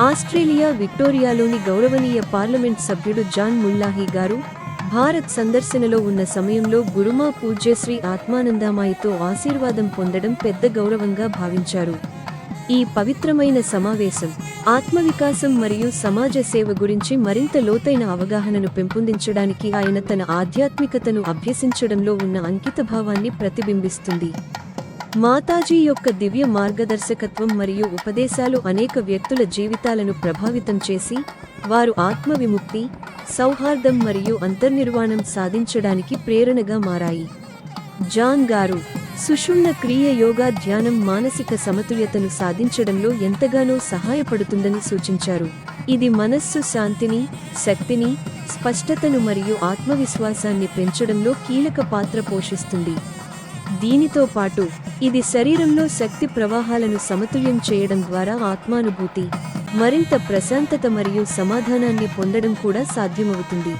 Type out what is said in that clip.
Australia విక్టోరియాలోని గౌరవనీయ parliament సభ్యుడు John ముల్లాహీ గారు భారత్ సందర్శనలో ఉన్న సమయంలో గురుమా పూజ్యశ్రీ ఆత్మానందమాయితో ఆశీర్వాదం పొందడం పెద్ద గౌరవంగా భావించారు. ఈ పవిత్రమైన సమావేశం ఆత్మవికాసం మరియు సమాజ సేవ గురించి మరింత లోతైన అవగాహనను పెంపొందించడానికి ఆయన తన ఆధ్యాత్మికతను అభ్యసించడంలో ఉన్న అంకితభావాన్ని ప్రతిబింబిస్తుంది. మాతాజీ యొక్క దివ్య మార్గదర్శకత్వం మరియు ఉపదేశాలు అనేక వ్యక్తుల జీవితాలను ప్రభావితం చేసి వారు ఆత్మవిముక్తి సౌహార్దం మరియు అంతర్నిర్వాణం సాధించడానికి ప్రేరణగా మారాయి. జాన్ గారు సుషుమ్న క్రియ యోగా ధ్యానం మానసిక సమతుల్యతను సాధించడంలో ఎంతగానో సహాయపడుతుందని సూచించారు. ఇది మనస్సు శాంతిని శక్తిని స్పష్టతను మరియు ఆత్మవిశ్వాసాన్ని పెంచడంలో కీలక పాత్ర పోషిస్తుంది. దీనితో పాటు ఇది శరీరంలో శక్తి ప్రవాహాలను సమతుల్యం చేయడం ద్వారా ఆత్మానుభూతి మరింత ప్రశాంతత మరియు సమాధానాన్ని పొందడం కూడా సాధ్యమవుతుంది.